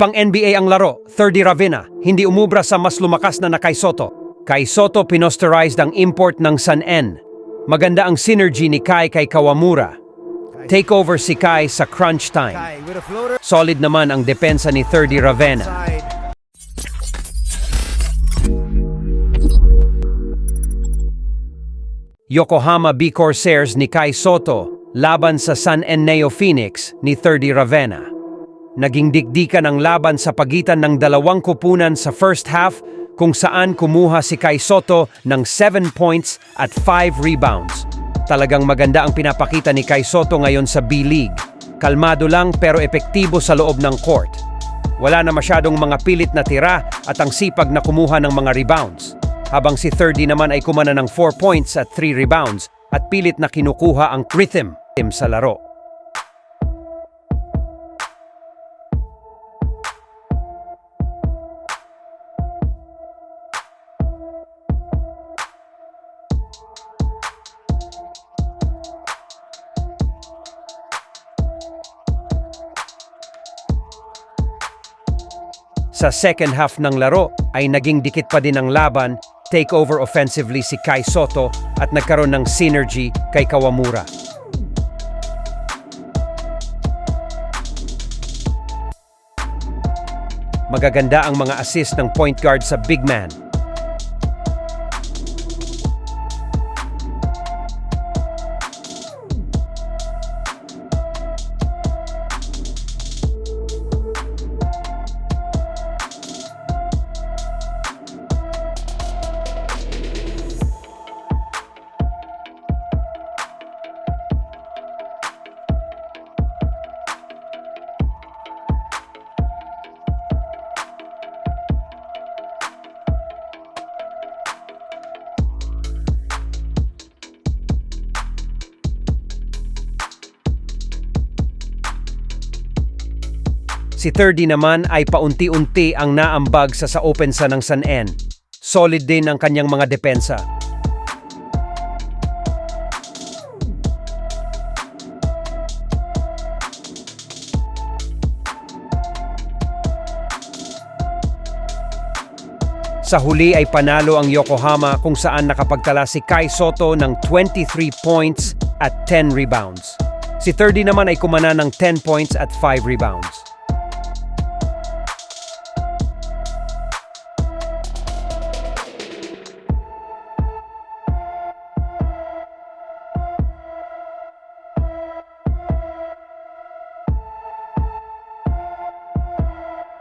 Pang NBA ang laro, 30 Ravena, hindi umubra sa mas lumakas na na Kai Soto. Kai Soto pinosterized ang import ng San N. Maganda ang synergy ni Kai kay Kawamura. Takeover si Kai sa crunch time. Solid naman ang depensa ni 30 Ravena. Yokohama B Corsairs ni Kai Soto laban sa San Enneo Phoenix ni 30 Ravenna. Naging dikdikan ang laban sa pagitan ng dalawang kupunan sa first half kung saan kumuha si Kai Soto ng 7 points at 5 rebounds. Talagang maganda ang pinapakita ni Kai Soto ngayon sa B-League. Kalmado lang pero epektibo sa loob ng court. Wala na masyadong mga pilit na tira at ang sipag na kumuha ng mga rebounds. Habang si 30 naman ay kumana ng 4 points at 3 rebounds at pilit na kinukuha ang rhythm sa laro. Sa second half ng laro ay naging dikit pa din ang laban, take over offensively si Kai Soto at nagkaroon ng synergy kay Kawamura. Magaganda ang mga assist ng point guard sa big man. Si 30 naman ay paunti-unti ang naambag sa sa opensa ng San N. Solid din ang kanyang mga depensa. Sa huli ay panalo ang Yokohama kung saan nakapagtala si Kai Soto ng 23 points at 10 rebounds. Si 30 naman ay kumana ng 10 points at 5 rebounds.